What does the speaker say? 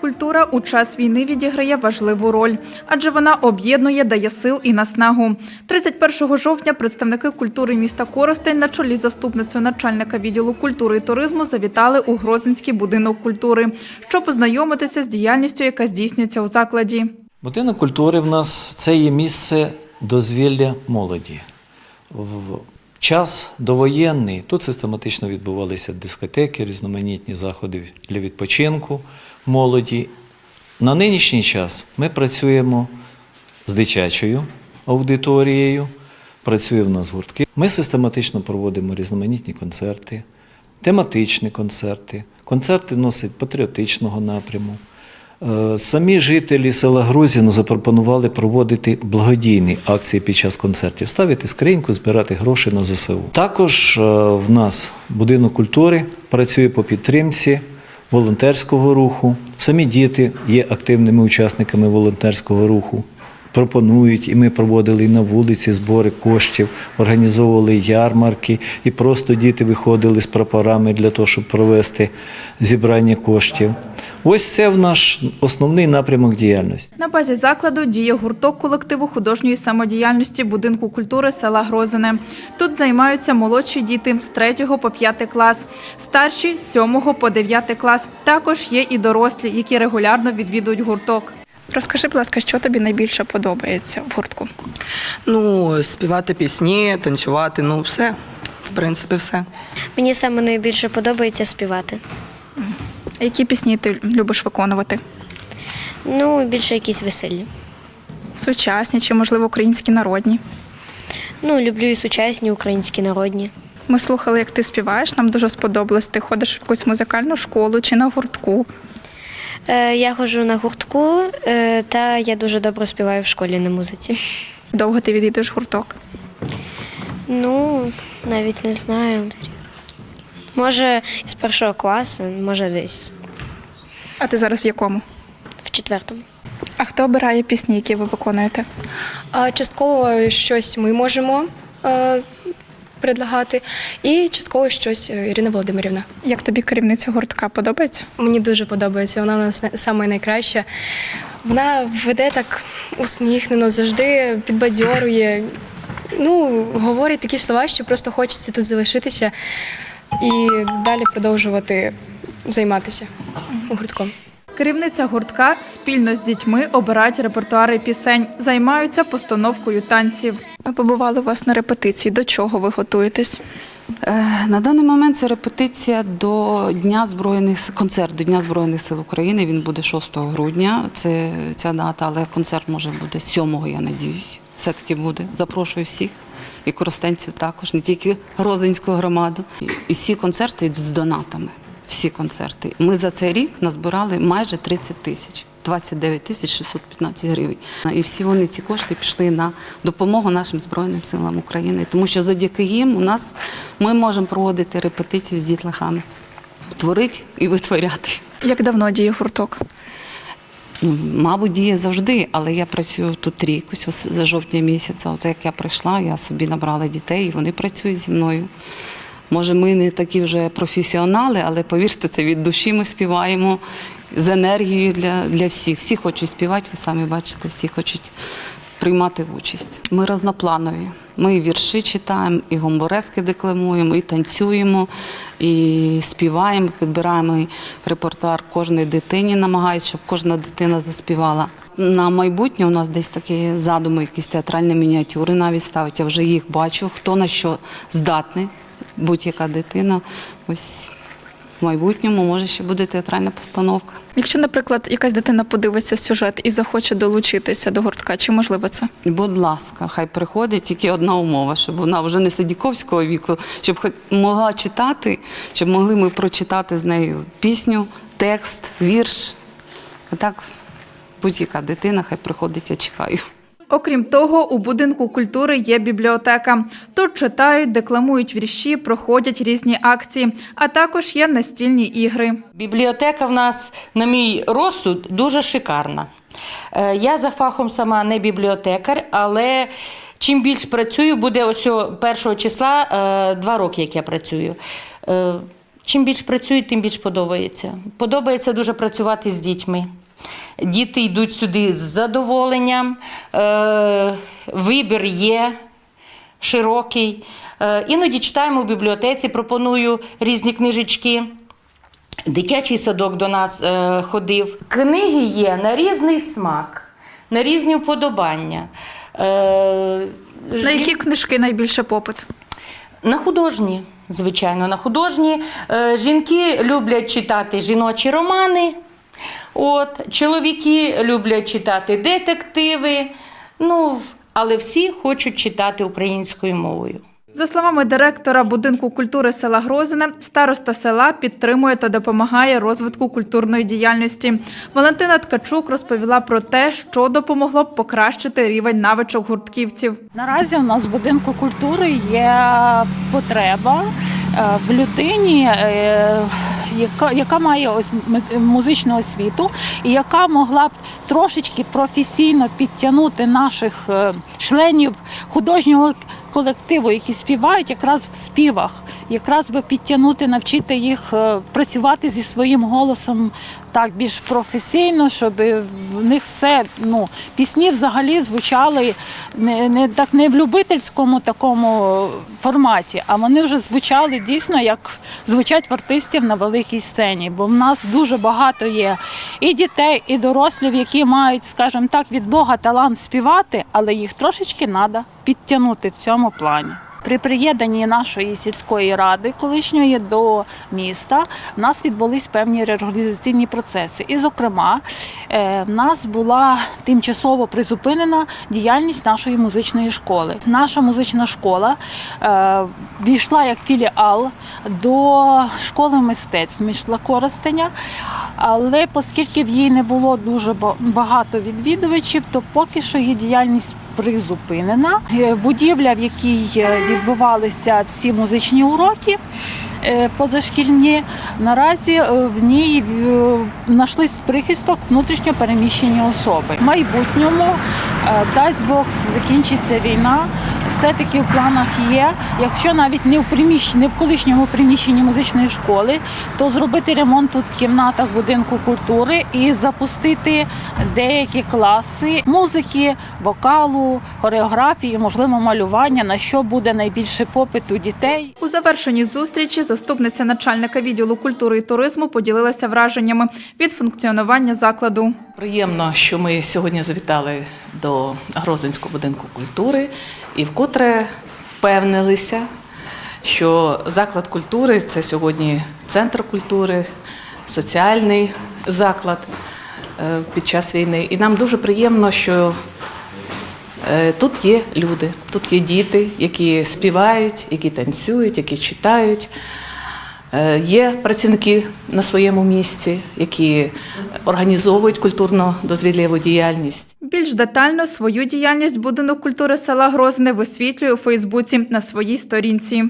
Культура у час війни відіграє важливу роль, адже вона об'єднує, дає сил і наснагу. 31 жовтня представники культури міста Коростень на чолі заступницею начальника відділу культури і туризму завітали у Грозинський будинок культури, щоб познайомитися з діяльністю, яка здійснюється у закладі. Будинок культури в нас це є місце дозвілля молоді. В час довоєнний тут систематично відбувалися дискотеки, різноманітні заходи для відпочинку молоді. На нинішній час ми працюємо з дитячою аудиторією, працює в нас гуртки. Ми систематично проводимо різноманітні концерти, тематичні концерти, концерти носять патріотичного напряму. Е, Самі жителі села Грузіно запропонували проводити благодійні акції під час концертів, ставити скриньку, збирати гроші на ЗСУ. Також е, в нас будинок культури працює по підтримці волонтерського руху. Самі діти є активними учасниками волонтерського руху. Пропонують, і ми проводили і на вулиці збори коштів, організовували ярмарки, і просто діти виходили з прапорами для того, щоб провести зібрання коштів. Ось це в наш основний напрямок діяльності. На базі закладу діє гурток колективу художньої самодіяльності будинку культури села Грозине. Тут займаються молодші діти з 3 по 5 клас, старші з 7 по 9 клас. Також є і дорослі, які регулярно відвідують гурток. Розкажи, будь ласка, що тобі найбільше подобається в гуртку? Ну, співати пісні, танцювати, ну все. В принципі, все. Мені саме найбільше подобається співати. А які пісні ти любиш виконувати? Ну, більше якісь веселі. Сучасні чи, можливо, українські народні? Ну, люблю і сучасні, українські народні. Ми слухали, як ти співаєш. Нам дуже сподобалось. Ти ходиш в якусь музикальну школу чи на гуртку. Е, я ходжу на гуртку, е, та я дуже добре співаю в школі на музиці. Довго ти відвідуєш гурток? Ну, навіть не знаю. Може, з першого класу, може, десь А ти зараз в якому? в четвертому. А хто обирає пісні, які ви виконуєте? Частково щось ми можемо е, предлагати, і частково щось е, Ірина Володимирівна. Як тобі керівниця гуртка подобається? Мені дуже подобається. Вона у нас саме найкраща. Вона веде так усміхнено, завжди підбадьорує. Ну, говорить такі слова, що просто хочеться тут залишитися і далі продовжувати займатися гуртком. Керівниця гуртка спільно з дітьми обирають репертуари пісень, займаються постановкою танців. Ми побували у вас на репетиції. До чого ви готуєтесь? Е, На даний момент це репетиція до Дня Збройних концерт до Дня Збройних сил України. Він буде 6 грудня. Це ця дата, але концерт може буде 7, я надіюсь. Все-таки буде. Запрошую всіх. І коростенців також, не тільки Грозинську громаду. І всі концерти йдуть з донатами. Всі концерти. Ми за цей рік назбирали майже 30 тисяч. 29 тисяч 615 гривень. І всі вони ці кошти пішли на допомогу нашим Збройним силам України. Тому що завдяки їм у нас ми можемо проводити репетиції з дітлахами, творити і витворяти. Як давно діє гурток? Ну, Мабуть, діє завжди, але я працюю тут рік, ось ось за жовтня місяця. Оце як я прийшла, я собі набрала дітей, і вони працюють зі мною. Може, ми не такі вже професіонали, але повірте, це від душі ми співаємо з енергією для, для всіх. Всі хочуть співати, ви самі бачите, всі хочуть приймати участь. Ми разнопланові. Ми і вірші читаємо, і гомборески декламуємо, і танцюємо, і співаємо, підбираємо репертуар кожної дитині, намагаючись, щоб кожна дитина заспівала. На майбутнє у нас десь такі задуми, якісь театральні мініатюри навіть ставить. Я вже їх бачу, хто на що здатний, будь-яка дитина. Ось в майбутньому може ще буде театральна постановка. Якщо, наприклад, якась дитина подивиться сюжет і захоче долучитися до гуртка, чи можливо це? Будь ласка, хай приходить тільки одна умова, щоб вона вже не садіковського віку, щоб могла читати, щоб могли ми прочитати з нею пісню, текст, вірш. А так, будь-яка дитина, хай приходить, я чекаю. Окрім того, у будинку культури є бібліотека. Тут читають, декламують вірші, проходять різні акції, а також є настільні ігри. Бібліотека в нас, на мій розсуд, дуже шикарна. Е, Я за фахом сама не бібліотекар, але чим більш працюю, буде ось о 1 числа е, два роки, як я працюю. Е, Чим більш працюють, тим більш подобається. Подобається дуже працювати з дітьми. Діти йдуть сюди з задоволенням, е, вибір є широкий. Е, іноді читаємо в бібліотеці, пропоную різні книжечки. Дитячий садок до нас е, ходив. Книги є на різний смак, на різні вподобання. На які книжки найбільше попит? на художні, звичайно, на художні. Жінки люблять читати жіночі романи. От, чоловіки люблять читати детективи. Ну, але всі хочуть читати українською мовою. За словами директора будинку культури села Грозине, староста села підтримує та допомагає розвитку культурної діяльності. Валентина Ткачук розповіла про те, що допомогло б покращити рівень навичок гуртківців. Наразі у нас в будинку культури є потреба е, в людині, е, яка, яка має ось музичну освіту і яка могла б трошечки професійно підтягнути наших е, членів художнього колективу, які співають якраз в співах, якраз би підтягнути, навчити їх е, працювати зі своїм голосом так більш професійно, щоб в них все ну пісні взагалі звучали не, не так не в любительському такому форматі, а вони вже звучали дійсно як звучать в артистів на великій сцені. Бо в нас дуже багато є і дітей, і дорослів, які мають, скажімо так, від Бога талант співати, але їх трошечки треба підтягнути в цьому плані. При приєднанні нашої сільської ради колишньої до міста в нас відбулись певні реорганізаційні процеси. І, зокрема, е, в нас була тимчасово призупинена діяльність нашої музичної школи. Наша музична школа е, війшла як філіал до школи мистецтв міжла Коростеня. Але оскільки в її не було дуже багато відвідувачів, то поки що її діяльність призупинена. Е, Будівля, в якій е, відбувалися всі музичні уроки е, позашкільні, наразі в ній знайшли прихисток внутрішньо переміщені особи. В майбутньому, дасть Бог, закінчиться війна. Все-таки в планах є, якщо навіть не в приміщенні, не в колишньому приміщенні музичної школи, то зробити ремонт тут в кімнатах будинку культури і запустити деякі класи музики, вокалу, хореографії, можливо, малювання, на що буде найбільше попит у дітей. У завершенні зустрічі заступниця начальника відділу культури і туризму поділилася враженнями від функціонування закладу. Приємно, що ми сьогодні завітали до Грозинського будинку культури і вкотре впевнилися, що заклад культури це сьогодні центр культури, соціальний заклад е, під час війни. І нам дуже приємно, що е, тут є люди, тут є діти, які співають, які танцюють, які читають. Е, Є працівники на своєму місці, які організовують культурно-дозвіллєву діяльність. Більш детально свою діяльність будинок культури села Грозне висвітлює у Фейсбуці на своїй сторінці.